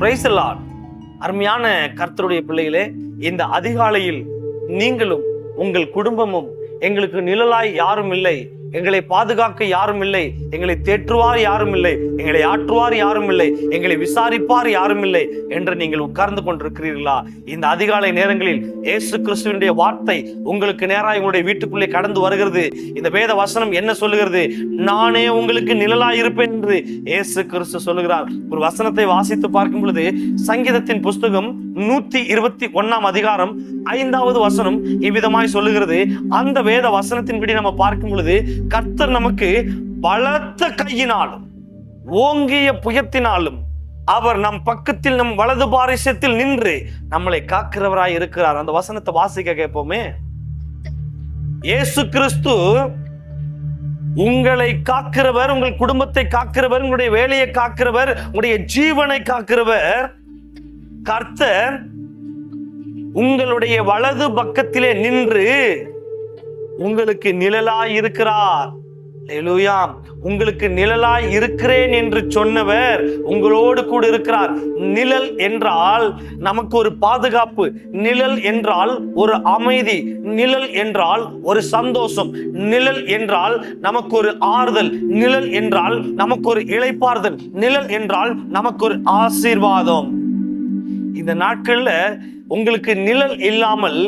Price அருமையான கர்த்தருடைய பிள்ளைகளே இந்த அதிகாலையில் நீங்களும் உங்கள் குடும்பமும் எங்களுக்கு நிழலாய் யாரும் இல்லை. எங்களை பாதுகாக்க யாரும் இல்லை. எங்களை தேற்றுவார் யாரும் இல்லை. எங்களை ஆற்றுவார் யாரும் இல்லை. எங்களை விசாரிப்பார் யாரும் இல்லை என்று நீங்கள் உட்கார்ந்து கொண்டிருக்கிறீர்களா? இந்த அதிகாலை நேரங்களில் இயேசு கிறிஸ்துவனுடைய வார்த்தை உங்களுக்கு நேராக உங்களுடைய வீட்டுக்குள்ளே கடந்து வருகிறது. இந்த வேத வசனம் என்ன சொல்லுகிறது? நானே உங்களுக்கு நிழலாய் இருப்பேன் என்று இயேசு கிறிஸ்து சொல்லுகிறார். ஒரு வசனத்தை வாசித்து பார்க்கும் பொழுது சங்கீதத்தின் புஸ்தகம் நூத்தி இருபத்தி ஒன்னாம் அதிகாரம் ஐந்தாவது வசனம் இவ்விதமாய் சொல்லுகிறது. அந்த வேத வசனத்தின்படி நம்ம பார்க்கும் பொழுது கர்த்தர் நமக்கு பலத்த கையினாலும் ஓங்கிய புயத்தினாலும் அவர் நம் பக்கத்தில் நம் வலது பாரிசத்தில் நின்று நம்மளை காக்கிறவராய் இருக்கிறார். அந்த வசனத்தை வாசிக்க கேட்போமே. இயேசு கிறிஸ்து உங்களை காக்கிறவர் உங்கள் குடும்பத்தை காக்கிறவர் உங்களுடைய வேலையை காக்கிறவர் உங்களுடைய ஜீவனை காக்கிறவர். கர்த்தர் உங்களுடைய வலது பக்கத்திலே நின்று உங்களுக்கு நிழலாய் இருக்கிறார். உங்களுக்கு நிழலாய் இருக்கிறேன் என்று சொன்னவர் உங்களோடு கூட இருக்கிறார். நிழல் என்றால் நமக்கு ஒரு பாதுகாப்பு நிழல் என்றால் ஒரு அமைதி நிழல் என்றால் ஒரு சந்தோஷம் நிழல் என்றால் நமக்கு ஒரு ஆறுதல் நிழல் என்றால் நமக்கு ஒரு இளைப்பாறுதல் நிழல் என்றால் நமக்கு ஒரு ஆசீர்வாதம். இந்த நாட்கள்ல உங்களுக்கு நிழல் இல்லாமல்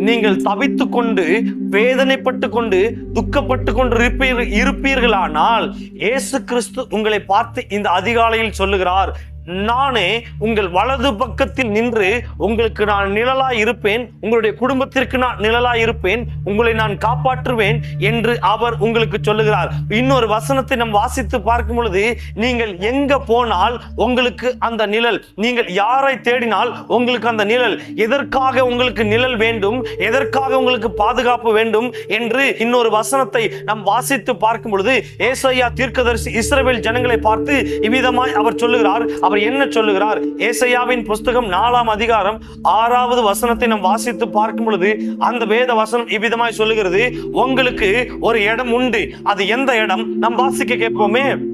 நீங்கள் தவித்து கொண்டு வேதனைப்பட்டு கொண்டு துக்கப்பட்டு கொண்டு இருப்பீர் இருப்பீர்களானால் இயேசு கிறிஸ்து உங்களை பார்த்து இந்த அதிகாலையில் சொல்லுகிறார் நானே உங்கள் வலது பக்கத்தில் நின்று உங்களுக்கு நான் நிழலாய் இருப்பேன் உங்களுடைய குடும்பத்திற்கு நான் நிழலாய் இருப்பேன் உங்களை நான் காப்பாற்றுவேன் என்று அவர் உங்களுக்கு சொல்லுகிறார். இன்னொரு வசனத்தை நம் வாசித்து பார்க்கும் பொழுது நீங்கள் எங்க போனால் உங்களுக்கு அந்த நிழல் நீங்கள் யாரை தேடினால் உங்களுக்கு அந்த நிழல் எதற்காக உங்களுக்கு நிழல் வேண்டும் எதற்காக உங்களுக்கு பாதுகாப்பு வேண்டும் என்று இன்னொரு வசனத்தை நாம் வாசித்து பார்க்கும் பொழுது ஏசையா தீர்க்கதரிசி இஸ்ரவேல் ஜனங்களை பார்த்து இவ்விதமாய் அவர் சொல்லுகிறார் அவர் என்ன சொல்லுகிறார்? ஏசையாவின் புஸ்தகம் நாலாம் அதிகாரம் ஆறாவது வசனத்தை நாம் வாசித்து பார்க்கும் பொழுது அந்த வேத வசனம் இவ்விதமாய் சொல்லுகிறது. உங்களுக்கு ஒரு இடம் உண்டு. அது எந்த இடம்? நாம் வாசிக்க கேட்போமே.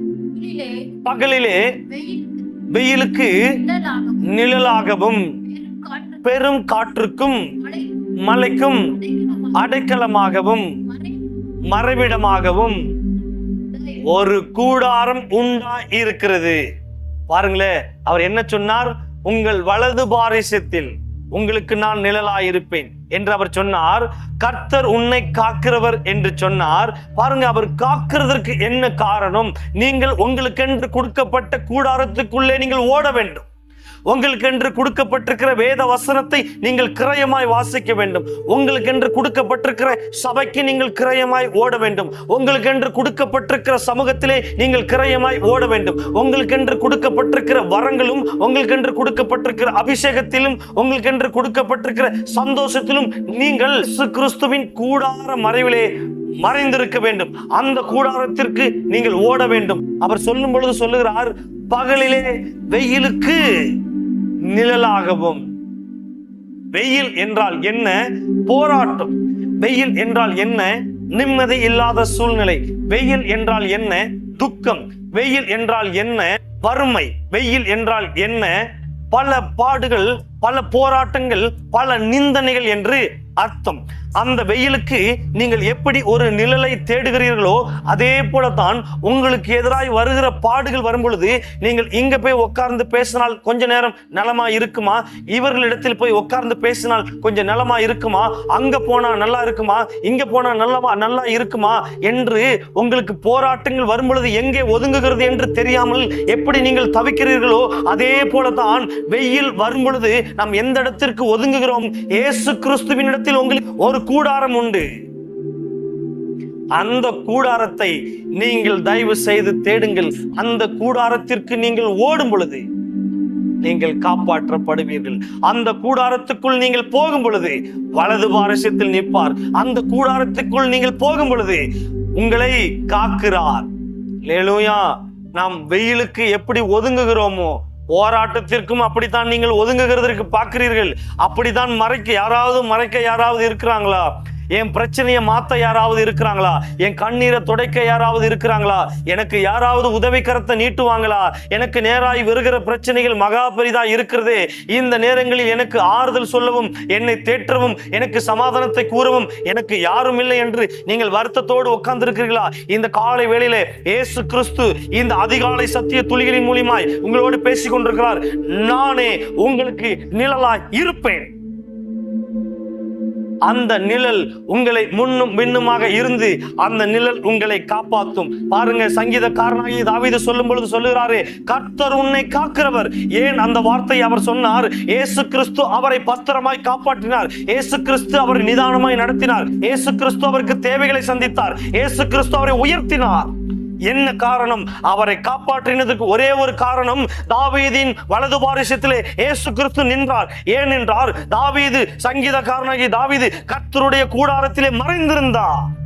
பகலிலே வெயில் வெயிலுக்கு நிழலாகவும் பெரும் காற்று பெரும் காற்றுக்கும் மலைக்கும் அடைக்கலமாக அடைக்கலமாகவும் மறை மறைவிடமாகவும் ஒரு கூடாரம் உண்டா இருக்கிறது பாருங்களேன் அவர் என்ன சொன்னார்? உங்கள் வலது பாரிசத்தில் உங்களுக்கு நான் நிழலாயிருப்பேன் என்று அவர் சொன்னார். கர்த்தர் உன்னை காக்கிறவர் என்று சொன்னார். பாருங்க அவர் காக்கிறதற்கு என்ன காரணம்? நீங்கள் உங்களுக்கென்று கொடுக்கப்பட்ட கூடாரத்துக்குள்ளே நீங்கள் ஓட வேண்டும். உங்களுக்கென்று கொடுக்கப்பட்டிருக்கிற வேத வசனத்தை நீங்கள் கிரயமாய் வாசிக்க வேண்டும். உங்களுக்கென்று கொடுக்கப்பட்டிருக்கிற சபைக்கு நீங்கள் கிரயமாய் ஓட வேண்டும். உங்களுக்கென்று கொடுக்கப்பட்டிருக்கிற சமூகத்திலே நீங்கள் கிரயமாய் ஓட வேண்டும். உங்களுக்கென்று கொடுக்கப்பட்டிருக்கிற வரங்களும் உங்களுக்கென்று கொடுக்கப்பட்டிருக்கிற அபிஷேகத்திலும் உங்களுக்கென்று கொடுக்கப்பட்டிருக்கிற சந்தோஷத்திலும் நீங்கள் கிறிஸ்துவின் கூடார மறைவிலே மறைந்திருக்க வேண்டும். அந்த கூடாரத்திற்கு நீங்கள் ஓட வேண்டும். அவர் சொல்லும் பொழுது சொல்லுகிறார் பகலிலே வெயிலுக்கு நிழலாகவும். வெயில் என்றால் என்ன? போராட்டம். வெயில் என்றால் என்ன? நிம்மதி இல்லாத சூழ்நிலை. வெயில் என்றால் என்ன? துக்கம். வெயில் என்றால் என்ன? வறுமை. வெயில் என்றால் என்ன? பல பாடுகள் பல போராட்டங்கள் பல நிந்தனைகள் என்று அர்த்தம். அந்த வெயிலுக்கு நீங்கள் எப்படி ஒரு நிழலை தேடுகிறீர்களோ அதே போலத்தான் உங்களுக்கு எதிராய் வருகிற பாடுகள் வரும் பொழுது நீங்கள் இங்க போய் உட்கார்ந்து பேசினால் கொஞ்ச நேரம் நலமா இருக்குமா? இவர்களிடத்தில் போய் உட்கார்ந்து பேசினால் கொஞ்சம் நலமா இருக்குமா? அங்க போனா நல்லா இருக்குமா? இங்க போனா நல்லவா நல்லா இருக்குமா? என்று உங்களுக்கு போராட்டங்கள் வரும் பொழுது எங்கே ஒதுங்குகிறது என்று தெரியாமல் எப்படி நீங்கள் தவிக்கிறீர்களோ அதே போலத்தான் வெயில் வரும் பொழுது நாம் எந்த இடத்திற்கு ஒதுங்குகிறோம்? இயேசு கிறிஸ்துவின் இடத்தில் உங்களுக்கு ஒரு கூடாரம் உண்டு. அந்த கூடாரத்தை நீங்கள் தயவு செய்து தேடுங்கள். அந்த கூடாரத்திற்கு நீங்கள் ஓடும் பொழுது நீங்கள் காப்பாற்றப்படுவீர்கள். அந்த கூடாரத்துக்குள் நீங்கள் போகும் பொழுது வலது பாரசத்தில் நிற்பார். அந்த கூடாரத்துக்குள் நீங்கள் போகும் பொழுது உங்களை காக்கிறார். லேலூயா நாம் வெயிலுக்கு எப்படி ஒதுங்குகிறோமோ போராட்டத்திற்கும் அப்படித்தான் நீங்கள் ஒதுங்குகிறதற்கு பார்க்கிறீர்கள். அப்படித்தான் மறைக்க யாராவது மறைக்க யாராவது இருக்கிறாங்களா? என் பிரச்சனையை மாத்த யாராவது இருக்கிறாங்களா? என் கண்ணீரை துடைக்க யாராவது இருக்கிறாங்களா? எனக்கு யாராவது உதவிக்கரத்தை நீட்டுவாங்களா? எனக்கு நேராய் வருகிற பிரச்சனைகள் மகா பெரிதா இருக்கிறதே. இந்த நேரங்களில் எனக்கு ஆறுதல் சொல்லவும் என்னை தேற்றவும் எனக்கு சமாதானத்தை கூறவும் எனக்கு யாரும் இல்லை என்று நீங்கள் வருத்தத்தோடு உட்கார்ந்திருக்கிறீர்களா? இந்த காலை வேளையில இயேசு கிறிஸ்து இந்த அதிகாலை சத்திய துளிகளின் மூலியமாய் உங்களோடு பேசிக் கொண்டிருக்கிறார் நானே உங்களுக்கு நிழலாய் இருப்பேன். அந்த நிழல் உங்களை முன்னும் பின்னுமாக இருந்து அந்த நிழல் உங்களை காப்பாற்றும் பாருங்க சங்கீதக்காரனாகி தாவீது சொல்லும் பொழுது சொல்லுகிறாரு கர்த்தர் உன்னை காக்கிறவர். ஏன் அந்த வார்த்தையை அவர் சொன்னார்? இயேசு கிறிஸ்து அவரை பத்திரமாய் காப்பாற்றினார். இயேசு கிறிஸ்து அவரை நிதானமாய் நடத்தினார். ஏசு கிறிஸ்து அவருக்கு தேவைகளை சந்தித்தார். ஏசு கிறிஸ்து அவரை உயர்த்தினார். என்ன காரணம்? அவரை காப்பாற்றினதுக்கு ஒரே ஒரு காரணம் தாவீதின் வலது பாரிசத்திலே இயேசு கிறிஸ்து நின்றார். ஏனென்றால் தாவீது சங்கீதக்காரனாகி தாவீது கர்த்தருடைய கூடாரத்திலே மறைந்திருந்தார்.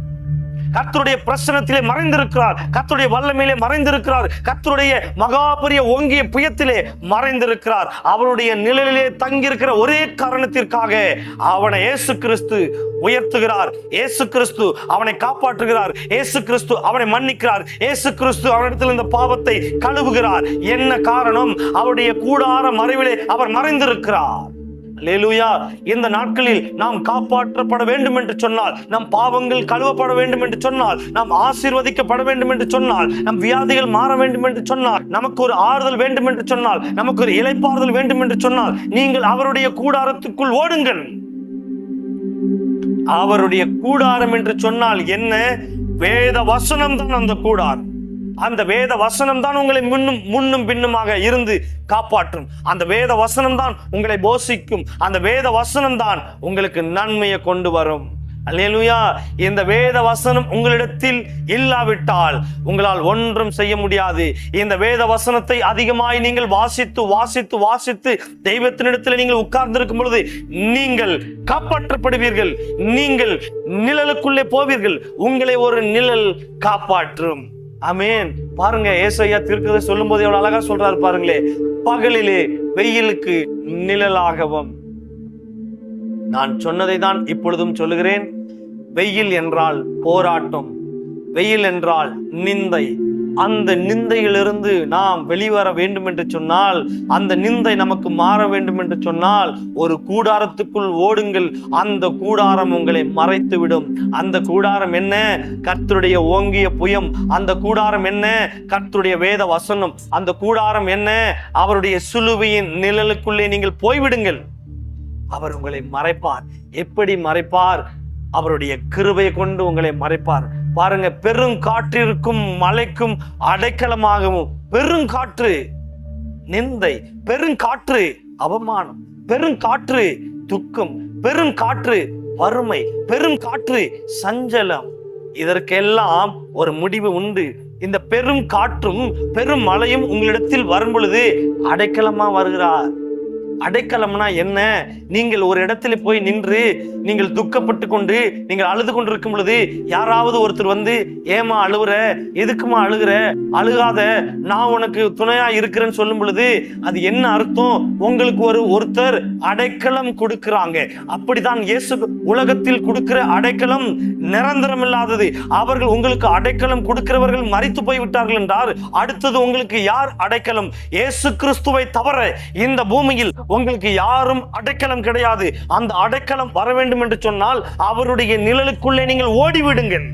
கத்தருடைய பிரசனத்திலே மறைந்திருக்கிறார். கத்தருடைய வல்லமையிலே மறைந்திருக்கிறார். கத்தருடைய மகாபரிய ஓங்கிய புயத்திலே மறைந்திருக்கிறார். அவருடைய நிழலிலே தங்கியிருக்கிற ஒரே காரணத்திற்காக அவனை இயேசு கிறிஸ்து உயர்த்துகிறார். இயேசு கிறிஸ்து அவனை காப்பாற்றுகிறார். இயேசு கிறிஸ்து அவனை மன்னிக்கிறார். இயேசு கிறிஸ்து அவனிடத்தில் இந்த பாவத்தை கழுவுகிறார். என்ன காரணம்? அவருடைய கூடார மறைவிலே அவர் மறைந்திருக்கிறார். அல்லேலூயா இந்த நாட்களில் நாம் காப்பாற்றப்பட வேண்டும் என்று சொன்னால் நம் பாவங்கள் கழுவப்பட வேண்டும் என்று சொன்னால் நாம் ஆசீர்வதிக்கப்பட வேண்டும் என்று சொன்னால் நம் வியாதிகள் மாற வேண்டும் என்று சொன்னால் நமக்கு ஒரு ஆறுதல் வேண்டும் என்று சொன்னால் நமக்கு ஒரு இளைப்பாறுதல் வேண்டும் என்று சொன்னால் நீங்கள் அவருடைய கூடாரத்துக்குள் ஓடுங்கள். அவருடைய கூடாரம் என்று சொன்னால் என்ன? வேத வசனம் தான் அந்த கூடாரம். அந்த வேத வசனம் தான் உங்களை முன்னும் முன்னும் பின்னுமாக இருந்து காப்பாற்றும். அந்த வேத வசனம் தான் உங்களை போஷிக்கும். அந்த வேத வசனம் தான் உங்களுக்கு நன்மையை கொண்டு வரும். அல்லேலுயா. இந்த வேத வசனம் உங்களிடத்தில் இல்லாவிட்டால் உங்களால் ஒன்றும் செய்ய முடியாது. இந்த வேத வசனத்தை அதிகமாய் நீங்கள் வாசித்து வாசித்து வாசித்து தெய்வத்தினிடத்தில் நீங்கள் உட்கார்ந்திருக்கும் பொழுது நீங்கள் காப்பாற்றப்படுவீர்கள். நீங்கள் நிழலுக்குள்ளே போவீர்கள். உங்களை ஒரு நிழல் காப்பாற்றும். அமேன் பாருங்க ஏசையா திருக்கதை சொல்லும் போது எவ்வளவு அழகா சொல்றாரு பாருங்களே. பகலிலே வெயிலுக்கு நிழலாகவும். நான் சொன்னதை தான் இப்பொழுதும் சொல்லுகிறேன். வெயில் என்றால் போராட்டம். வெயில் என்றால் நிந்தை. அந்த நிந்தையிலிருந்து நாம் வெளிவர வேண்டும் என்று சொன்னால் அந்த நிந்தை நமக்கு மாற வேண்டும் என்று சொன்னால் ஒரு கூடாரத்துக்குள் ஓடுங்கள். அந்த கூடாரம் உங்களை மறைத்துவிடும். அந்த கூடாரம் என்ன? கர்த்தருடைய ஓங்கிய புயம். அந்த கூடாரம் என்ன? கர்த்தருடைய வேத வசனம். அந்த கூடாரம் என்ன? அவருடைய சிலுவையின் நிழலுக்குள்ளே நீங்கள் போய்விடுங்கள். அவர் உங்களை மறைப்பார். எப்படி மறைப்பார்? அவருடைய கிருபையை கொண்டு உங்களை மறைப்பார். பாருங்க பெருங்காற்றிற்கும் மலைக்கும் அடைக்கலமாகவும் பெருங்காற்று நிந்தை பெருங்காற்று அவமானம் பெருங்காற்று துக்கம் பெருங்காற்று வறுமை பெருங்காற்று சஞ்சலம். இதற்கெல்லாம் ஒரு முடிவு உண்டு. இந்த பெரும் காற்றும் பெரும் மழையும் உங்களிடத்தில் வரும் பொழுது அடைக்கலமா வருகிறார். அடைக்கலம்னா என்ன? நீங்கள் ஒரு இடத்துல போய் நின்று நீங்கள் துக்கப்பட்டு கொண்டு நீங்கள் அழுது கொண்டிருக்கும் பொழுது யாராவது ஒருத்தர் வந்து ஏமா அழுகுற எதுக்குமா அழுகுற? அழுகாத. நான் உனக்கு துணையா இருக்கிறேன்னு சொல்லும் பொழுது அது என்ன அர்த்தம்? உங்களுக்கு ஒரு ஒருத்தர் அடைக்கலம் கொடுக்கிறாங்க. அப்படிதான் இயேசு உலகத்தில் கொடுக்கிற அடைக்கலம் நிரந்தரம் இல்லாதது அவர்கள் உங்களுக்கு அடைக்கலம் கொடுக்கிறவர்கள் மறித்து போய் விட்டார்கள் என்றால் அடுத்தது உங்களுக்கு யார் அடைக்கலம்? இயேசு கிறிஸ்துவை தவிர இந்த பூமியில் உங்களுக்கு யாரும் அடைக்கலம் கிடையாது. அந்த அடைக்கலம் வர வேண்டும் என்று சொன்னால் அவருடைய நிழலுக்குள்ளே நீங்கள் ஓடிவிடுங்கள்.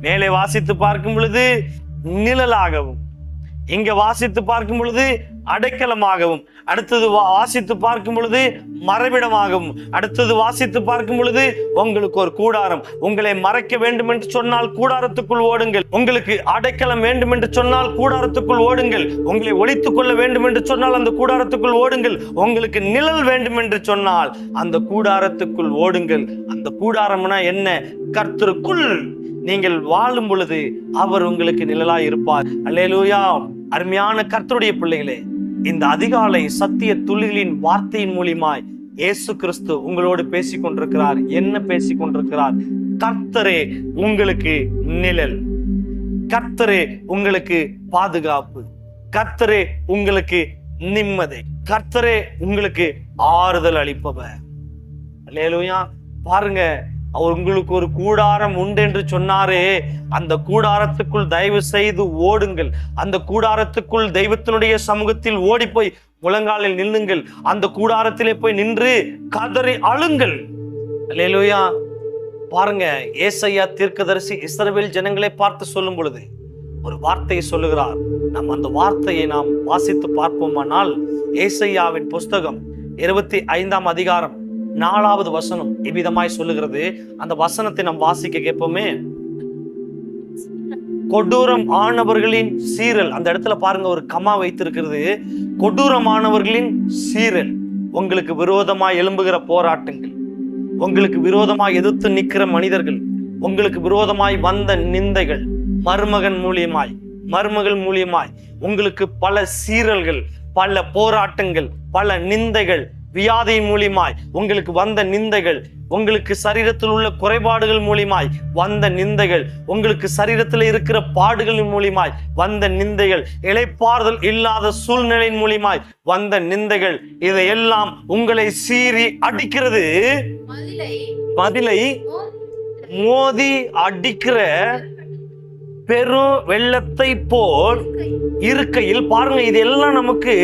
மேலே வாசித்து பார்க்கும் பொழுது நிழலாகவும் இங்க வாசித்து பார்க்கும் பொழுது அடைக்கலமாகவும் அடுத்தது வா- வாசித்து பார்க்கும் பொழுது மறைவிடமாகவும் அடுத்தது வாசித்து பார்க்கும் பொழுது உங்களுக்கு ஒரு கூடாரம். உங்களை மறைக்க வேண்டும் என்று சொன்னால் கூடாரத்துக்குள் ஓடுங்கள். உங்களுக்கு அடைக்கலம் வேண்டும் என்று சொன்னால் கூடாரத்துக்குள் ஓடுங்கள். உங்களை ஒழித்துக் கொள்ள வேண்டும் என்று சொன்னால் அந்த கூடாரத்துக்குள் ஓடுங்கள். உங்களுக்கு நிழல் வேண்டும் என்று சொன்னால் அந்த கூடாரத்துக்குள் ஓடுங்கள். அந்த கூடாரம்னா என்ன? கர்த்தருக்குள் நீங்கள் வாழும் பொழுது அவர் உங்களுக்கு நிழலாய் இருப்பார். அல்லேலூயா! அருமையான கர்த்தருடைய பிள்ளைகளே இந்த அதிகாலை சத்திய துளிகளின் வார்த்தையின் மூலியமாய் இயேசு கிறிஸ்து உங்களோடு பேசிக் கொண்டிருக்கிறார் என்ன பேசிக் கொண்டிருக்கிறார் கர்த்தரே உங்களுக்கு நிழல். கர்த்தரே உங்களுக்கு பாதுகாப்பு. கர்த்தரே உங்களுக்கு நிம்மதி. கர்த்தரே உங்களுக்கு ஆறுதல் அளிப்பவர். பாருங்க அவர் உங்களுக்கு ஒரு கூடாரம் உண்டு என்று சொன்னாரே அந்த கூடாரத்துக்குள் தயவு செய்து ஓடுங்கள். அந்த கூடாரத்துக்குள் தெய்வத்தினுடைய சமூகத்தில் ஓடி போய் முழங்காலில் நில்லுங்கள். அந்த கூடாரத்திலே போய் நின்று கதறி அழுங்கள். அல்லேலூயா. பாருங்க ஏசையா தீர்க்கதரிசி இஸ்ரவேல் ஜனங்களை பார்த்து சொல்லும் பொழுது ஒரு வார்த்தையை சொல்லுகிறார். நாம் அந்த வார்த்தையை நாம் வாசித்து பார்ப்போமானால் ஏசையாவின் புஸ்தகம் இருபத்தி ஐந்தாம் அதிகாரம் நாலாவது வசனம் இவ்விதமாய் சொல்லுகிறது. அந்த வசனத்தை நாம் வாசிக்க கேட்போமே. கொடூரம் ஆனவர்களின் சீரல். அந்த இடத்துல பாருங்க ஒரு கமா வைத்திருக்கிறது. கொடூரமானவர்களின் சீரல். உங்களுக்கு விரோதமாக எழும்புகிற போராட்டங்கள். உங்களுக்கு விரோதமாக எதிர்த்து நிற்கிற மனிதர்கள். உங்களுக்கு விரோதமாய் வந்த நிந்தைகள். மருமகன் மூலியமாய் மருமகள் மூலியமாய். உங்களுக்கு பல சீரல்கள் பல போராட்டங்கள் பல நிந்தைகள் வியாதி மூலியமாய் உங்களுக்கு வந்த நிந்தைகள் உங்களுக்கு சரீரத்தில் உள்ள குறைபாடுகள் மூலியமாய் வந்த நிந்தைகள் உங்களுக்கு சரீரத்தில் இருக்கிற பாடுகளின் மூலியமாய் வந்த நிந்தைகள் இளைப்பாறுதல் இல்லாத சூழ்நிலையின் மூலியமாய் வந்த நிந்தைகள் இதையெல்லாம் உங்களை சீறி அடிக்கிறது. மதிலை பதிலை மோதி அடிக்கிற பெரும் வெள்ளத்தை போல் இருக்கையில் பாருங்க இதெல்லாம் நமக்கு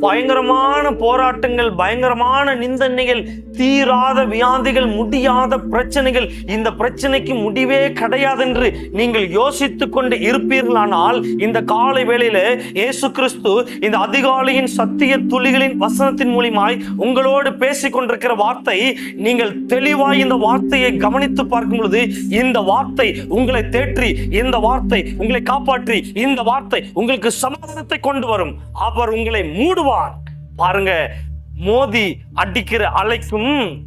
பயங்கரமான போராட்டங்கள் பயங்கரமான நிந்தனைகள் தீராத வியாதிகள் முடியாத பிரச்சனைகள். இந்த பிரச்சனைக்கு முடிவே கிடையாது என்று நீங்கள் யோசித்து கொண்டு இருப்பீர்களானால் இந்த காலை வேளையில இயேசு கிறிஸ்து இந்த அதிகாலையின் சத்திய துளிகளின் வசனத்தின் மூலியமாய் உங்களோடு பேசிக் கொண்டிருக்கிற வார்த்தை நீங்கள் தெளிவாய் இந்த வார்த்தையை கவனித்து பார்க்கும் பொழுது இந்த வார்த்தை உங்களை தேற்றி இந்த வார்த்தை உங்களை காப்பாற்றி இந்த வார்த்தை உங்களுக்கு சமாதானத்தை கொண்டு வரும். அவர் உங்களை மூடுவார். பாருங்க மோதி அடிக்கிற அலைக்கும்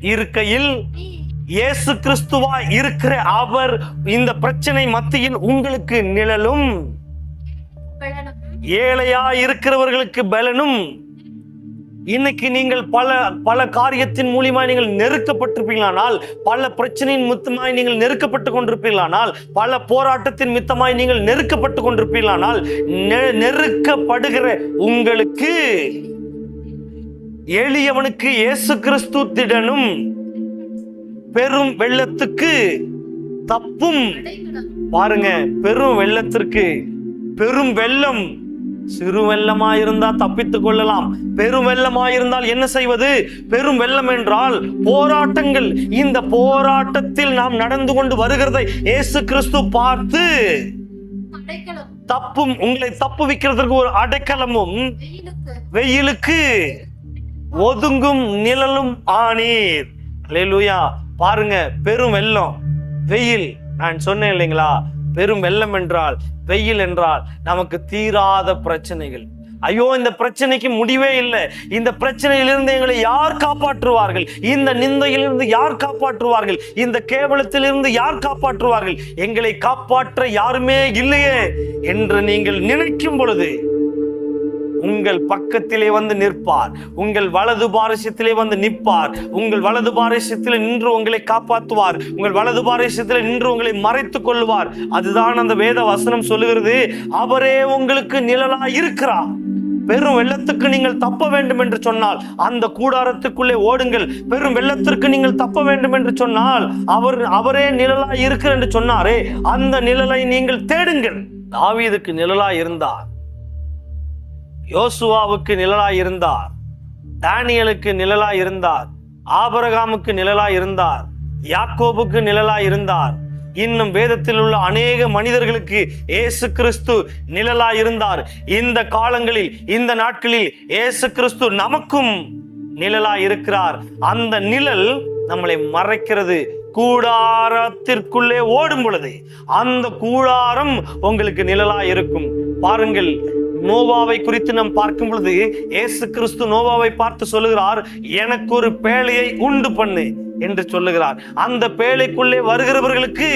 இருக்கையில் இயேசு கிறிஸ்துவா இருக்கிற அவர் இந்த பிரச்சனை மத்தியில் உங்களுக்கு நிழலும். ஏழையா இருக்கிறவர்களுக்கு பலனும். இன்னைக்கு நீங்கள் பல பல காரியத்தின் மூலியமாய் நீங்கள் நெருக்கப்பட்டிருப்பீங்களானால் பல பிரச்சனையின் மித்தமாய் நீங்கள் நெருக்கப்பட்டு கொண்டிருப்பீர்களானால் பல போராட்டத்தின் மித்தமாய் நீங்கள் நெருக்கப்பட்டு கொண்டிருப்பீர்களானால் நெ- நெருக்கப்படுகிற உங்களுக்கு எளியவனுக்கு இயேசு கிறிஸ்து திடனும் பெரும் வெள்ளத்துக்கு தப்பும். பாருங்க பெரும் வெள்ளத்திற்கு பெரும் வெள்ளம். சிறு வெள்ளமா இருந்தா தப்பித்துக் கொள்ளலாம். பெரும் வெள்ளமா இருந்தால் என்ன செய்வது? பெரும் வெள்ளம் என்றால் போராட்டங்கள். இந்த போராட்டத்தில் நாம் நடந்து கொண்டு வருகிறதை இயேசு கிறிஸ்து பார்த்து தப்பும் உங்களை தப்பு வைக்கிறதுக்கு ஒரு அடைக்கலமும் வெயிலுக்கு. ஒதுங்கும் நிழலும் ஆனீர். அல்லேலூயா பாருங்க பெரும் வெள்ளம். வெயில். நான் சொன்னேன் இல்லைங்களா? பெரும் வெள்ளம் என்றால் வெயில் என்றால் நமக்கு தீராத பிரச்சனைகள். ஐயோ இந்த பிரச்சனைக்கு முடிவே இல்லை. இந்த பிரச்சனையிலிருந்து எங்களை யார் காப்பாற்றுவார்கள்? இந்த நிந்தையிலிருந்து யார் காப்பாற்றுவார்கள்? இந்த கேவலத்திலிருந்து யார் காப்பாற்றுவார்கள்? எங்களை காப்பாற்ற யாருமே இல்லையே என்று நீங்கள் நினைக்கும் பொழுது உங்கள் பக்கத்திலே வந்து நிற்பார். உங்கள் வலது பாரசியத்திலே வந்து நிற்பார். உங்கள் வலது பாரசியத்தில் நின்று உங்களை காப்பாற்றுவார். உங்கள் வலது பாரசியத்தில் நின்று உங்களை மறைத்துக் கொள்வார் அதுதான் அந்த வேத வசனம் சொல்லுகிறது. அவரே உங்களுக்கு நிழலா இருக்கிறார். பெரும் வெள்ளத்துக்கு நீங்கள் தப்ப வேண்டும் என்று சொன்னால் அந்த கூடாரத்துக்குள்ளே ஓடுங்கள். பெரும் வெள்ளத்திற்கு நீங்கள் தப்ப வேண்டும் என்று சொன்னால் அவர் அவரே நிழலா இருக்கிறார் என்று சொன்னாரே அந்த நிழலை நீங்கள் தேடுங்கள். தாவீதுக்கு நிழலா இருந்தார். யோசுவாவுக்கு நிழலாய் இருந்தார் தானியலுக்கு நிழலாய் இருந்தார் ஆபரகாமுக்கு நிழலாய் இருந்தார் யாக்கோபுக்கு நிழலாய் இருந்தார். இன்னும் வேதத்தில் உள்ள அநேக மனிதர்களுக்கு இயேசு கிறிஸ்து நிழலாய் இருந்தார். இந்த காலங்களில் இந்த நாட்களில் ஏசு கிறிஸ்து நமக்கும் நிழலாய் இருக்கிறார். அந்த நிழல் நம்மளை மறைக்கிறது. கூடாரத்திற்குள்ளே ஓடும் பொழுது அந்த கூடாரம் உங்களுக்கு நிழலாய் இருக்கும். பாருங்கள் நோவாவை குறித்து நாம் பார்க்கும் பொழுது இயேசு கிறிஸ்து நோவாவை பார்த்து சொல்லுகிறார் எனக்கு ஒரு பேழையை உண்டு பண்ணு என்று சொல்லுகிறார். அந்த பேழைக்குள்ளே வருகிறவர்களுக்கு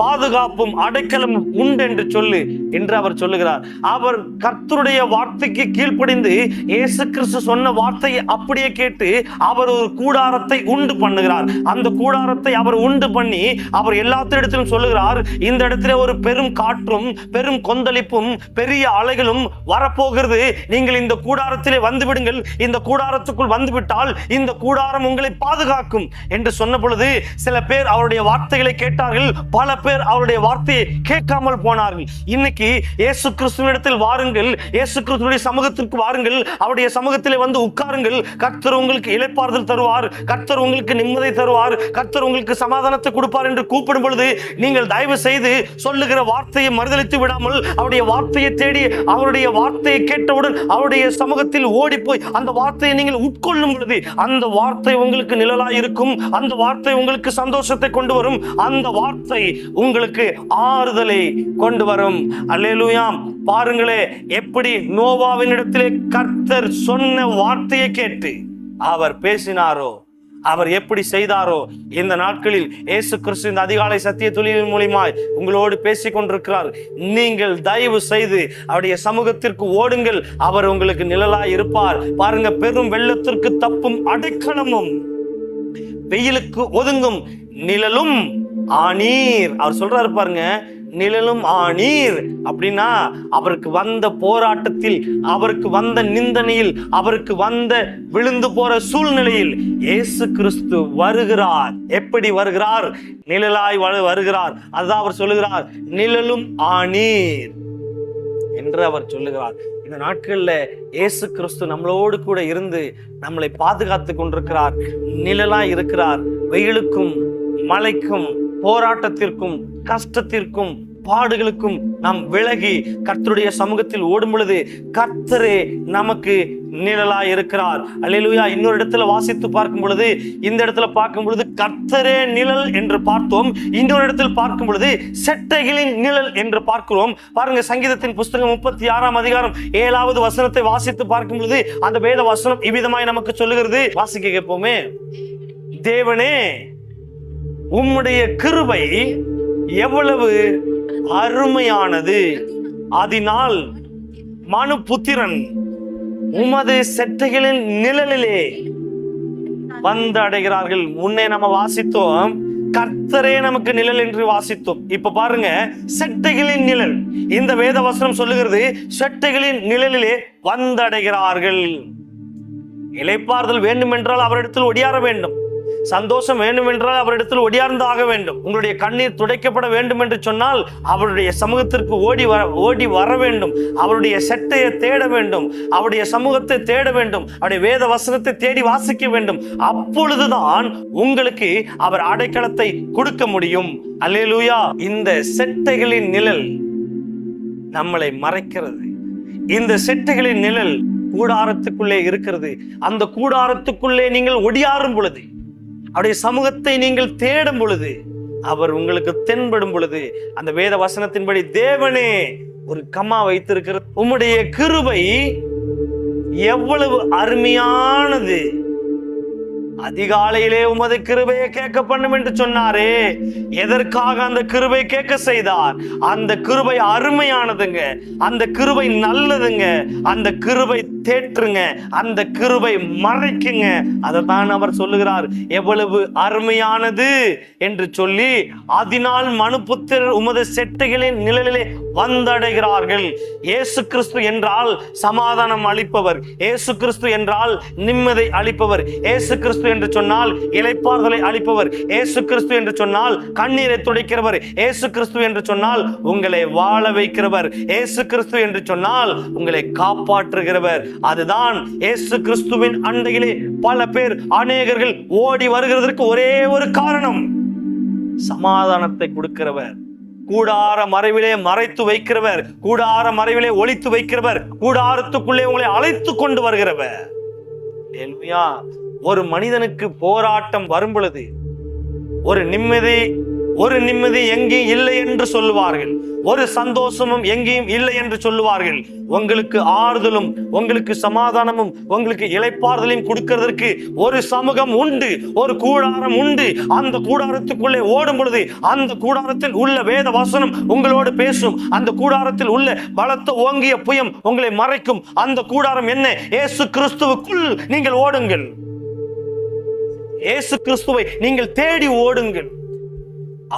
பாதுகாப்பும் அடைக்கலமும் உண்டு என்று சொல்லு என்று அவர் சொல்லுகிறார். அவர் கர்த்தருடைய வார்த்தைக்கு கீழ்ப்படிந்து இயேசு கிறிஸ்து சொன்ன வார்த்தையை அப்படியே கேட்டு அவர் ஒரு கூடாரத்தை உண்டு பண்ணுகிறார். அந்த கூடாரத்தை அவர் உண்டு பண்ணி அவர் எல்லாத்திடத்திலும் சொல்லுகிறார் இந்த இடத்துல ஒரு பெரும் காற்றும் பெரும் கொந்தளிப்பும் பெரிய அலைகளும் வரப்போகிறது. நீங்கள் இந்த கூடாரத்திலே வந்து விடுங்கள் இந்த கூடாரத்துக்குள் வந்துவிட்டால் இந்த கூடாரம் உங்களை பாதுகாக்கும் என்று சொன்ன பொழுது சில பேர் அவருடைய வார்த்தைகளை கேட்டார்கள். பல பேர் அவருடைய வார்த்தையை கேட்காமல் போனார்கள். இன்னைக்கு இயேசு கிறிஸ்துவனிடத்தில் வாருங்கள் இயேசு கிறிஸ்துவனுடைய சமூகத்திற்கு வாருங்கள் அவருடைய சமூகத்திலே வந்து உட்காருங்கள். கர்த்தர் உங்களுக்கு இளைப்பாறுதல் தருவார் கர்த்தர் உங்களுக்கு நிம்மதி தருவார் கர்த்தர் உங்களுக்கு சமாதானத்தை கொடுப்பார் என்று கூப்பிடும் பொழுது நீங்கள் தயவு செய்து சொல்லுகிற வார்த்தையை மறுதளித்து விடாமல் அவருடைய வார்த்தையை தேடி அவருடைய வார்த்தையை கேட்டவுடன் அவருடைய சமூகத்தில் ஓடி போய் அந்த வார்த்தையை நீங்கள் உட்கொள்ளும் பொழுது அந்த வார்த்தை உங்களுக்கு நிழலாய் இருக்கும் அந்த வார்த்தை உங்களுக்கு சந்தோஷத்தை கொண்டு வரும். அந்த வார்த்தை உங்களுக்கு ஆறுதலை கொண்டு வரும். அல்லேலூயாம் பாருங்களே எப்படி நோவாவின் இடத்திலே கர்த்தர் சொன்ன வார்த்தையை கேட்டு அவர் பேசினாரோ அவர் எப்படி செய்தாரோ இந்த நாட்களில் இயேசு கிறிஸ்து இந்த அதிகாலை சத்திய தொழிலின் மூலியமாய் உங்களோடு பேசி கொண்டிருக்கிறார். நீங்கள் தயவு செய்து அவருடைய சமூகத்திற்கு ஓடுங்கள். அவர் உங்களுக்கு நிழலாய் இருப்பார். பாருங்க பெரும் வெள்ளத்திற்கு தப்பும் அடைக்கலமும் வெயிலுக்கு ஒதுங்கும் நிழலும் ஆனீர். அவர் சொல்றாரு பாருங்க நிழலும் ஆனீர். அப்படின்னா அவருக்கு வந்த போராட்டத்தில் அவருக்கு வந்த நிந்தனையில் அவருக்கு வந்த விழுந்து போற சூழ்நிலையில் இயேசு கிறிஸ்து வருகிறார். எப்படி வருகிறார்? நிழலாய் வருகிறார். அதுதான் அவர் சொல்லுகிறார் நிழலும் ஆனீர் என்று அவர் சொல்லுகிறார். இந்த நாட்கள்ல இயேசு கிறிஸ்து நம்மளோடு கூட இருந்து நம்மளை பாதுகாத்து கொண்டிருக்கிறார் நிழலா இருக்கிறார். வெயிலுக்கும் மழைக்கும் போராட்டத்திற்கும் கஷ்டத்திற்கும் பாடுகளுக்கும் நாம் விலகி கர்த்தருடைய சமூகத்தில் ஓடும் பொழுது கர்த்தரே நமக்கு நிழலா இருக்கிறார். அல்லேலூயா. இன்னொரு இடத்துல வாசித்து பார்க்கும் பொழுது இந்த இடத்துல பார்க்கும் பொழுது கர்த்தரே நிழல் என்று பார்த்தோம். இன்னொரு இடத்தில் பார்க்கும் பொழுது செட்டைகளின் நிழல் என்று பார்க்கிறோம். பாருங்க சங்கீதத்தின் புஸ்தகம் முப்பத்தி ஆறாம் அதிகாரம் ஏழாவது வசனத்தை வாசித்து பார்க்கும் பொழுது அந்த வேத வசனம் இவ்விதமாய் நமக்கு சொல்லுகிறது. வாசிக்க கேட்போமே. தேவனே உம்முடைய கிருபை எவ்வளவு அருமையானது. அதனால் மனு புத்திரன் உமது செட்டைகளின் நிழலிலே வந்து அடைகிறார்கள். முன்னே நம்ம வாசித்தோம். கர்த்தரே நமக்கு நிழல் என்று வாசித்தோம். இப்ப பாருங்க செட்டைகளின் நிழல். இந்த வேத வசனம் சொல்லுகிறது செட்டைகளின் நிழலிலே வந்தடைகிறார்கள் இளைப்பாறுதல் வேண்டுமென்றால் அவரிடத்தில் ஒடியார வேண்டும். சந்தோஷம் வேண்டுமென்றால் அவரிடத்தில் ஒடியார்ந்தாக வேண்டும். உங்களுடைய கண்ணீர் துடைக்கப்பட வேண்டும் என்று சொன்னால் அவருடைய சமூகத்திற்கு ஓடி வர ஓடி வர வேண்டும். அவருடைய செட்டையை தேட வேண்டும். அவருடைய சமூகத்தை தேட வேண்டும். அவருடைய வேத வசனத்தை தேடி வாசிக்க வேண்டும். அப்பொழுதுதான் உங்களுக்கு அவர் அடைக்கலத்தை கொடுக்க முடியும். அல்லேலூயா. இந்த செட்டைகளின் நிழல் நம்மளை மறைக்கிறது. இந்த செட்டைகளின் நிழல் கூடாரத்துக்குள்ளே இருக்கிறது. அந்த கூடாரத்துக்குள்ளே நீங்கள் ஒடியாரும் பொழுது அவருடைய சமூகத்தை நீங்கள் தேடும் பொழுது அவர் உங்களுக்கு தென்படும் பொழுது அந்த வேத வசனத்தின்படி தேவனே ஒரு கம்மா வைத்திருக்கிறது உம்முடைய கிருபை எவ்வளவு அருமையானது. அதிகாலையிலே உமது கிருபையை கேட்க பண்ணும் என்று சொன்னாரே. எதற்காக அந்த கிருபை கேட்க செய்தார்? அந்த கிருபை அருமையானதுங்க. அந்த கிருபை நல்லதுங்க. அந்த கிருபை தேற்றுங்க. அந்த கிருபை மறைக்குங்க. அதைத்தான் அவர் சொல்லுகிறார். எவ்வளவு அருமையானது என்று சொல்லி அதனால் மனுபுத்திரர் உமது செட்டைகளின் நிழலிலே வந்தடைகிறார்கள். இயேசு கிறிஸ்து என்றால் சமாதானம் அளிப்பவர். இயேசு கிறிஸ்து என்றால் நிம்மதி அளிப்பவர். இயேசு கிறிஸ்து என்று சொன்னால் இளைப்பாறுதலை அளிப்பவர். ஏசு கிறிஸ்து என்று சொன்னால் கண்ணீரை துடைக்கிறவர். ஏசு கிறிஸ்து என்று சொன்னால் உங்களை வாழ வைக்கிறவர். ஏசு கிறிஸ்து என்று சொன்னால் உங்களை காப்பாற்றுகிறவர். அதுதான் ஏசு கிறிஸ்துவின் அண்டையிலே பல பேர் அநேகர்கள் ஓடி வருகிறதற்கு ஒரே ஒரு காரணம். சமாதானத்தை கொடுக்கிறவர். கூடார மறைவிலே மறைத்து வைக்கிறவர். கூடார மறைவிலே ஒழித்து வைக்கிறவர். கூடாரத்துக்குள்ளே உங்களை அழைத்து கொண்டு வருகிறவர் ஒரு மனிதனுக்கு போராட்டம் வரும் பொழுது ஒரு நிம்மதி ஒரு நிம்மதி எங்கேயும் இல்லை என்று சொல்லுவார்கள். ஒரு சந்தோஷமும் எங்கேயும் இல்லை என்று சொல்லுவார்கள். உங்களுக்கு ஆறுதலும் உங்களுக்கு சமாதானமும் உங்களுக்கு இழைப்பாறுதலையும் கொடுக்கிறதற்கு ஒரு சமூகம் உண்டு ஒரு கூடாரம் உண்டு. அந்த கூடாரத்துக்குள்ளே ஓடும் பொழுது அந்த கூடாரத்தில் உள்ள வேத வசனம் உங்களோடு பேசும். அந்த கூடாரத்தில் உள்ள பலத்த ஓங்கிய புயம் உங்களை மறைக்கும். அந்த கூடாரம் என்ன? ஏசு கிறிஸ்துவுக்குள் நீங்கள் ஓடுங்கள். இயேசு கிறிஸ்துவை நீங்கள் தேடி ஓடுங்கள்.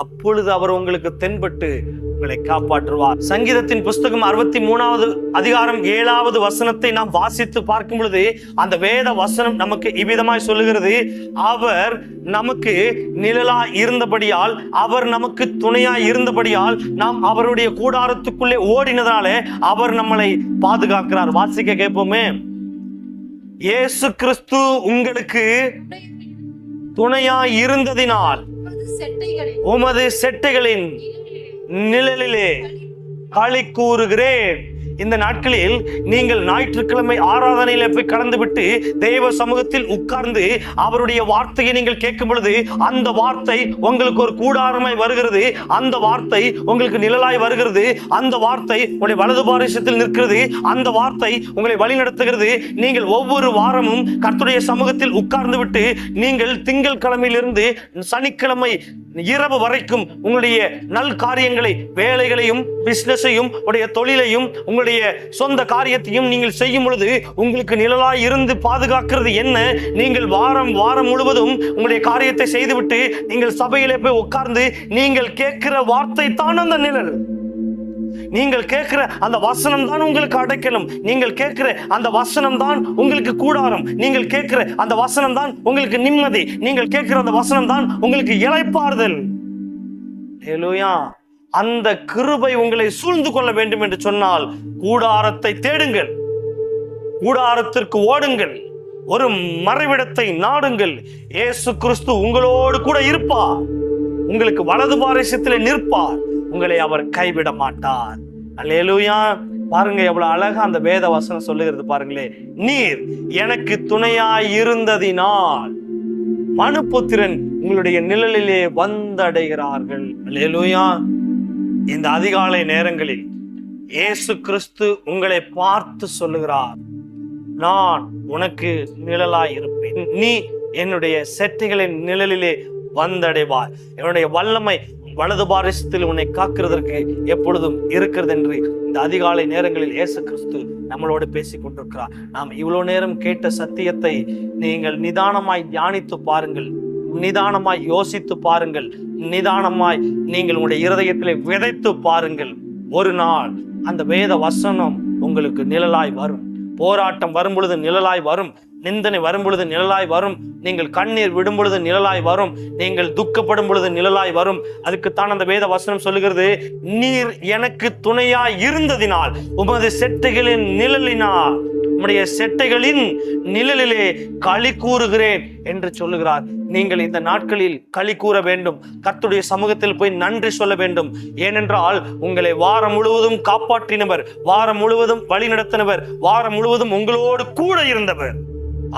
அப்பொழுது அவர் உங்களுக்கு தென்பட்டு உங்களை காப்பாற்றுவார். சங்கீதத்தின் புஸ்தகம் அறுபத்தி மூணாவது அதிகாரம் ஏழாவது வசனத்தை நாம் வாசித்து பார்க்கும் பொழுது அந்த வேத வசனம் நமக்கு இவ்விதமாய் சொல்லுகிறது. அவர் நமக்கு நிழலா இருந்தபடியால் அவர் நமக்கு துணையாய் இருந்தபடியால் நாம் அவருடைய கூடாரத்துக்குள்ளே ஓடினதாலே அவர் நம்மளை பாதுகாக்கிறார். வாசிக்க கேட்போமே. இயேசு கிறிஸ்து உங்களுக்கு துணையாய் இருந்ததினால் உமது உமது செட்டைகளின் நிழலிலே களி கூறுகிறேன். இந்த நாட்களில் நீங்கள் ஞாயிற்றுக்கிழமை ஆராதனையில போய் கடந்து விட்டு தேவ சமூகத்தில் உட்கார்ந்து அவருடைய வார்த்தையை நீங்கள் கேட்கும் பொழுது அந்த வார்த்தை உங்களுக்கு ஒரு கூடாரமாய் வருகிறது. அந்த வார்த்தை உங்களுக்கு நிழலாய் வருகிறது. அந்த வார்த்தை உங்களுடைய வலது பாரிசத்தில் நிற்கிறது. அந்த வார்த்தை உங்களை வழிநடத்துகிறது. நீங்கள் ஒவ்வொரு வாரமும் கர்த்துடைய சமூகத்தில் உட்கார்ந்து விட்டு நீங்கள் திங்கள் கிழமையிலிருந்து சனிக்கிழமை இரவு வரைக்கும் உங்களுடைய நல் காரியங்களை வேலைகளையும் பிசினஸையும் உடைய தொழிலையும் உங்களுடைய சொந்த காரியத்தையும் நீங்கள் செய்யும் பொழுது உங்களுக்கு நிழலாய் இருந்து பாதுகாக்கிறது என்ன? நீங்கள் வாரம் வாரம் முழுவதும் உங்களுடைய காரியத்தை செய்துவிட்டு நீங்கள் சபையிலே போய் உட்கார்ந்து நீங்கள் கேட்கிற வார்த்தை தான் அந்த நிழல். நீங்கள் கேட்கிற அந்த வசனம் தான் உங்களுக்கு அடைக்கலும். நீங்கள் கேட்கிற அந்த வசனம் தான் உங்களுக்கு கூடாரம். நீங்கள் கேட்கிற அந்த வசனம் தான் உங்களுக்கு நிம்மதி. நீங்கள் கேட்கிற அந்த வசனம் தான் உங்களுக்கு இழைப்பாறுதல் ஹலோயா அந்த கிருபை உங்களை சூழ்ந்து கொள்ள வேண்டும் என்று சொன்னால் கூடாரத்தை தேடுங்கள். கூடாரத்திற்கு ஓடுங்கள். ஒரு மறைவிடத்தை நாடுங்கள். ஏசு கிறிஸ்து உங்களோடு கூட இருப்பார். உங்களுக்கு வலது பாரிசத்தில் நிற்பார். உங்களை அவர் கைவிட மாட்டார். அல்லேலூயா. பாருங்க எவ்வளவு அழகா அந்த வேத வசனம் சொல்லுகிறது பாருங்களே. நீர் எனக்கு துணையாய் இருந்ததினால் மனுபுத்திரன் உங்களுடைய நிழலிலே வந்தடைகிறார்கள். அல்லேலூயா. இந்த அதிகாலை நேரங்களில் இயேசு கிறிஸ்து உங்களை பார்த்து சொல்லுகிறார் நான் உனக்கு நிழலாய் இருப்பேன் நீ என்னுடைய செட்டைகளின் நிழலிலே வந்தடைவாய். என்னுடைய வல்லமை வலது பாரிசத்தில் உன்னை காக்கிறதற்கு எப்பொழுதும் இருக்கிறது என்று இந்த அதிகாலை நேரங்களில் இயேசு கிறிஸ்து நம்மளோடு பேசிக் கொண்டிருக்கிறார் நாம் இவ்வளவு நேரம் கேட்ட சத்தியத்தை நீங்கள் நிதானமாய் தியானித்து பாருங்கள். நிதானமாய் யோசித்து பாருங்கள். நிதானமாய் நீங்கள் உங்களுடைய இருதயத்திலே விதைத்து பாருங்கள். ஒரு நாள் அந்த வேத வசனம் உங்களுக்கு நிழலாய் வரும். போராட்டம் வரும் பொழுது நிழலாய் வரும். நிந்தனை வரும் பொழுது நிழலாய் வரும். நீங்கள் கண்ணீர் விடும் பொழுது நிழலாய் வரும். நீங்கள் துக்கப்படும் பொழுது நிழலாய் வரும். அதுக்குத்தான் அந்த வேத வசனம் சொல்லுகிறது நீர் எனக்கு துணையாய் இருந்ததினால் உமது செட்டுகளின் நிழலினால் உம்முடைய செட்டைகளின் நிழலிலே களி கூறுகிறேன் என்று சொல்லுகிறார். நீங்கள் இந்த நாட்களில் களி கூற வேண்டும். கர்த்தருடைய சமூகத்தில் போய் நன்றி சொல்ல வேண்டும். ஏனென்றால் உங்களை வாரம் முழுவதும் காப்பாற்றினவர் வாரம் முழுவதும் வழி நடத்தினவர் வாரம் முழுவதும் உங்களோடு கூட இருந்தவர்.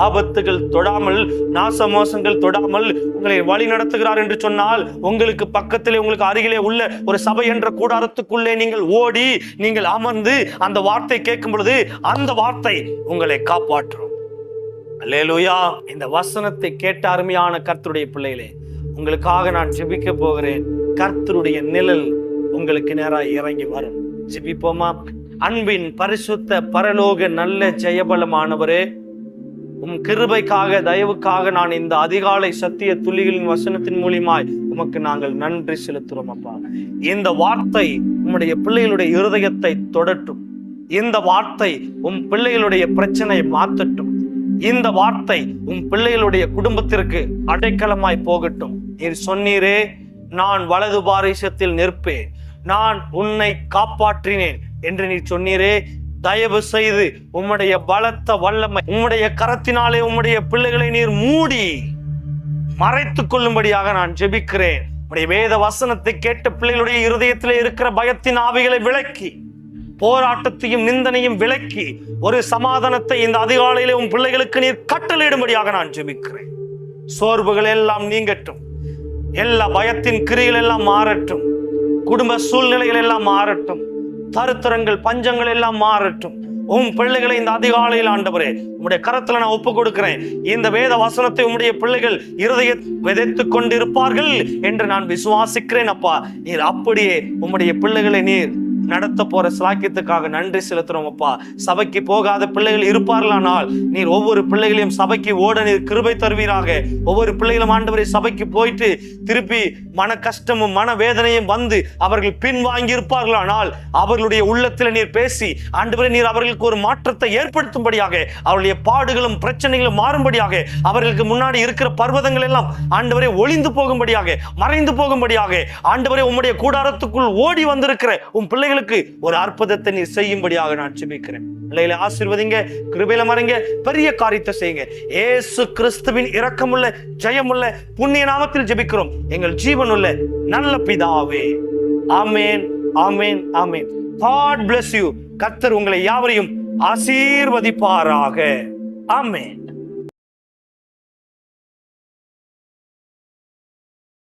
ஆபத்துகள் தொடாமல் நாசமோசங்கள் தொடாமல் உங்களை வழி நடத்துகிறார் என்று சொன்னால் உங்களுக்கு பக்கத்திலே உங்களுக்கு அருகிலே உள்ள ஒரு சபை என்ற கூடாரத்துக்குள்ளே நீங்கள் ஓடி நீங்கள் அமர்ந்து அந்த வார்த்தை கேட்கும் பொழுது அந்த வார்த்தை உங்களை காப்பாற்றும். அல்லேலூயா. இந்த வசனத்தை கேட்ட அருமையான கர்த்தருடைய பிள்ளைகளே உங்களுக்காக நான் ஜெபிக்க போகிறேன். கர்த்தருடைய நிழல் உங்களுக்கு நேராக இறங்கி வரும். ஜெபிப்போமா? அன்பின் பரிசுத்த பரலோக நல்ல ஜெயபலமானவரே. உம் கிருபைக்காக தயவுக்காக நான் இந்த அதிகாலை சத்திய துளிகளின் வசனத்தின் மூலியமாய் உமக்கு நாங்கள் நன்றி செலுத்துறோம் அப்பா. இந்த வார்த்தை உம்முடைய பிள்ளைகளுடைய இருதயத்தை தொடட்டும். இந்த வார்த்தை உம் பிள்ளைகளுடைய பிரச்சனையை மாத்தட்டும். இந்த வார்த்தை உம் பிள்ளைகளுடைய குடும்பத்திற்கு அடைக்கலமாய் போகட்டும். நீர் சொன்னீரே நான் வலது பாரிசத்தில் நிற்பேன். நான் உன்னை காப்பாற்றினேன் என்று நீ சொன்னீரே தயவு செய்து உம்முடைய பலத்த வல்லமை உம்முடைய கரத்தினாலே உம்முடைய பிள்ளைகளை நீர் மூடி மறைத்துக் கொள்ளும்படியாக நான் ஜெபிக்கிறேன். உம்முடைய வேத வசனத்தை கேட்ட பிள்ளைகளுடைய இருதயத்திலே இருக்கிற பயத்தின் ஆவிகளை விளக்கி போராட்டத்தையும் நிந்தனையும் விலக்கி ஒரு சமாதானத்தை இந்த அதிகாலையிலே உன் பிள்ளைகளுக்கு நீர் கட்டளையிடும்படியாக நான் ஜெபிக்கிறேன். சோர்வுகள் எல்லாம் நீங்கட்டும். எல்லா பயத்தின் கிரிகள் எல்லாம் மாறட்டும். குடும்ப சூழ்நிலைகள் எல்லாம் மாறட்டும். தருத்திரங்கள் பஞ்சங்கள் எல்லாம் மாறட்டும். உம் பிள்ளைகளை இந்த அதிகாலையில் ஆண்டவரே உம்முடைய கரத்துல நான் ஒப்பு கொடுக்கிறேன். இந்த வேத வசனத்தை உம்முடைய பிள்ளைகள் இருதய விதைத்து கொண்டிருப்பார்கள் என்று நான் விசுவாசிக்கிறேன் அப்பா. நீர் அப்படியே உம்முடைய பிள்ளைகளை நீர் நடத்த போற சாக்கியத்துக்காக நன்றி செலுத்துறோம் அப்பா. சபைக்கு போகாத பிள்ளைகள் இருப்பார்களானால் நீர் ஒவ்வொரு பிள்ளைகளையும் சபைக்கு ஓட நீர் கிருபை தருவீராக. ஒவ்வொரு பிள்ளைகளும் ஆண்டவரை சபைக்கு போயிட்டு திருப்பி மன கஷ்டமும் மன வேதனையும் வந்து அவர்கள் பின்வாங்கி இருப்பார்களானால் அவர்களுடைய உள்ளத்தில் நீர் பேசி ஆண்டவரை நீர் அவர்களுக்கு ஒரு மாற்றத்தை ஏற்படுத்தும்படியாக அவருடைய பாடுகளும் பிரச்சனைகளும் மாறும்படியாக அவர்களுக்கு முன்னாடி இருக்கிற பர்வதங்கள் எல்லாம் ஆண்டவரை ஒளிந்து போகும்படியாக மறைந்து போகும்படியாக ஆண்டவரை உம்முடைய கூடாரத்துக்குள் ஓடி வந்திருக்கிற உன் பிள்ளைகள் பிள்ளைகளுக்கு ஒரு அற்புதத்தை நீ செய்யும்படியாக நான் ஜெபிக்கிறேன். பிள்ளைகளை ஆசிர்வதிங்க கிருபையில மறைங்க பெரிய காரியத்தை செய்யுங்க. ஏசு கிறிஸ்துவின் இரக்கமுள்ள ஜெயமுள்ள புண்ணிய நாமத்தில் ஜெபிக்கிறோம். எங்கள் ஜீவனுள்ள நல்ல பிதாவே. ஆமேன் ஆமேன் ஆமேன். காட் பிளஸ் யூ கத்தர் உங்களை யாவரையும் ஆசீர்வதிப்பாராக. ஆமேன்.